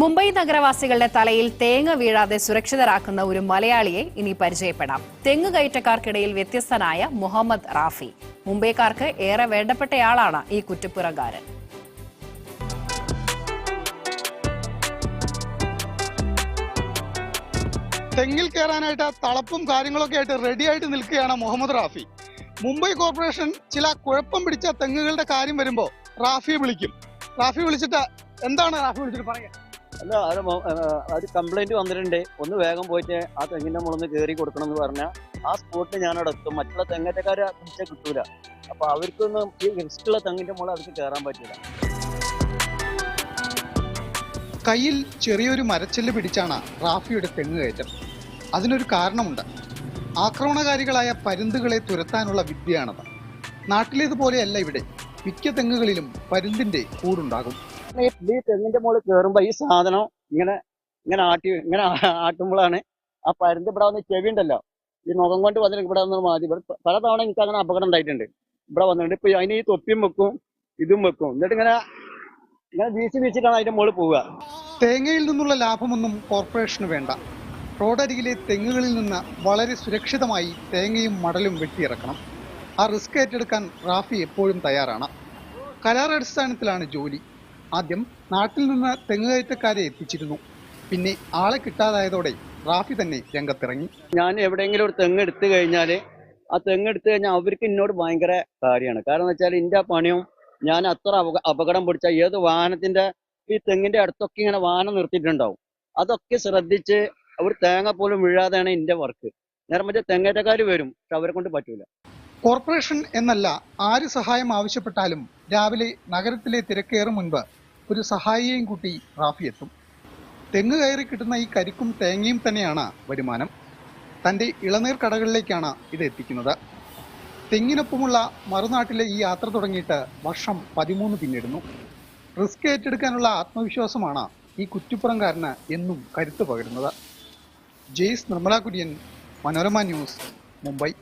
മുംബൈ നഗരവാസികളുടെ തലയിൽ തേങ്ങ വീഴാതെ സുരക്ഷിതരാക്കുന്ന ഒരു മലയാളിയെ ഇനി പരിചയപ്പെടാം. തെങ്ങ് കയറ്റക്കാർക്കിടയിൽ വ്യത്യസ്തനായ മുഹമ്മദ് റാഫി. മുംബൈക്കാർക്ക് ഏറെ വേണ്ടപ്പെട്ടയാളാണ് ഈ കുറ്റപ്പുറകാരൻ. തെങ്ങിൽ കയറാനായിട്ട് തളപ്പും കാര്യങ്ങളൊക്കെ ആയിട്ട് റെഡി ആയിട്ട് നിൽക്കുകയാണ് മുഹമ്മദ് റാഫി. മുംബൈ കോർപ്പറേഷൻ ചില കുഴപ്പം പിടിച്ച തെങ്ങുകളുടെ കാര്യം വരുമ്പോ റാഫിയെ വിളിക്കും. റാഫി വിളിച്ചിട്ട് എന്താണ് റാഫി വിളിച്ചിട്ട് പറയാ അല്ല അത് അത് കംപ്ലൈന്റ് വന്നിട്ടുണ്ട്. ഒന്ന് വേഗം പോയിട്ട് ആ തെങ്ങിന്റെ മുളന്ന് കയറി കൊടുക്കണം എന്ന് പറഞ്ഞാൽ ആ സ്പോട്ടിൽ ഞാൻ അവിടെ എത്തും. മറ്റുള്ള തെങ്ങറ്റക്കാരെ പിടിച്ചാൽ കിട്ടൂല. അപ്പൊ അവർക്കൊന്നും ഈ റിസ്ക്കുള്ള തെങ്ങിന്റെ മുള അവർക്ക് കയറാൻ പറ്റില്ല കയ്യിൽ ചെറിയൊരു മരച്ചെല്ല് പിടിച്ചാണ് റാഫിയുടെ തെങ്ങ് കയറ്റം. അതിനൊരു കാരണമുണ്ട്. ആക്രമണകാരികളായ പരുന്തുകളെ തുരത്താനുള്ള വിദ്യയാണത്. നാട്ടിലേതുപോലെയല്ല ഇവിടെ. മിക്ക തെങ്ങുകളിലും പരുന്തിന്റെ കൂടുണ്ടാകും. ഈ തെങ്ങിന്റെ മുകളിൽ കയറുമ്പോ ഈ സാധനം ഇങ്ങനെ ഇങ്ങനെ ആട്ടി ഇങ്ങനെ ആട്ടുമ്പോഴാണ് ആ പരുന്ത് ഇവിടെ വന്ന് ചെവി ഉണ്ടല്ലോ. ഈ മുഖം കൊണ്ട് വന്നിട്ട് ഇവിടെ വന്ന് മാതി. പല തവണ എനിക്ക് അങ്ങനെ അപകടം ഉണ്ടായിട്ടുണ്ട്. ഇവിടെ വന്നിട്ടുണ്ട്. ഇപ്പൊ അതിന് ഈ തൊപ്പിയും വെക്കും ഇതും വെക്കും. എന്നിട്ട് ഇങ്ങനെ ഇങ്ങനെ വീശി വീശിട്ടാണ് അതിന്റെ മുകളിൽ പോവുക. തേങ്ങയിൽ നിന്നുള്ള ലാഭമൊന്നും കോർപ്പറേഷന് വേണ്ട. റോഡരികിലെ തെങ്ങുകളിൽ നിന്ന് വളരെ സുരക്ഷിതമായി തേങ്ങയും മടലും വെട്ടിയിറക്കണം. ആ റിസ്ക് ഏറ്റെടുക്കാൻ റാഫി എപ്പോഴും തയ്യാറാണ്. കരാർ അടിസ്ഥാനത്തിലാണ് ജോലി. ആദ്യം നാട്ടിൽ നിന്ന് തെങ്ങുകയറ്റക്കാരെ എത്തിച്ചിരുന്നു. പിന്നെ ആളെ കിട്ടാതായതോടെ റാഫി തന്നെ രംഗത്തിറങ്ങി. ഞാൻ എവിടെയെങ്കിലും ഒരു തെങ്ങ് എടുത്തു കഴിഞ്ഞാൽ ആ തെങ്ങ് എടുത്തു കഴിഞ്ഞാൽ അവർക്ക് എന്നോട് ഭയങ്കര കാര്യമാണ്. കാരണം വെച്ചാൽ എന്റെ പണിയും ഞാൻ അത്ര അപകടം പിടിച്ച ഏത് വാഹനത്തിന്റെ ഈ തെങ്ങിന്റെ അടുത്തൊക്കെ ഇങ്ങനെ വാഹനം നിർത്തിയിട്ടുണ്ടാവും. അതൊക്കെ ശ്രദ്ധിച്ച് അവർ തേങ്ങ പോലും വീഴാതെയാണ് എന്റെ വർക്ക്. നേരെ മറ്റേ തെങ്ങേറ്റക്കാർ വരും പക്ഷെ അവരെ കൊണ്ട് പറ്റൂല. കോർപ്പറേഷൻ എന്നല്ല ആര് സഹായം ആവശ്യപ്പെട്ടാലും രാവിലെ നഗരത്തിലെ തിരക്കേറും മുൻപ് ഒരു സഹായിയെയും കൂട്ടി റാഫി എത്തും. തെങ്ങ് കയറി കിട്ടുന്ന ഈ കരിക്കും തേങ്ങയും തന്നെയാണ് വരുമാനം. തന്റെ ഇളനീർ കടകളിലേക്കാണ് ഇത് എത്തിക്കുന്നത്. തെങ്ങിനൊപ്പമുള്ള മറുനാട്ടിലെ ഈ യാത്ര തുടങ്ങിയിട്ട് വർഷം പതിമൂന്ന് പിന്നിടുന്നു. റിസ്ക് ഏറ്റെടുക്കാനുള്ള ആത്മവിശ്വാസമാണ് ഈ കുറ്റിപ്പുറംകാരന് എന്നും കരുത്ത് പകരുന്നത്. ജെയ്സ് നിർമ്മല കുര്യൻ മനോരമ ന്യൂസ് മുംബൈ.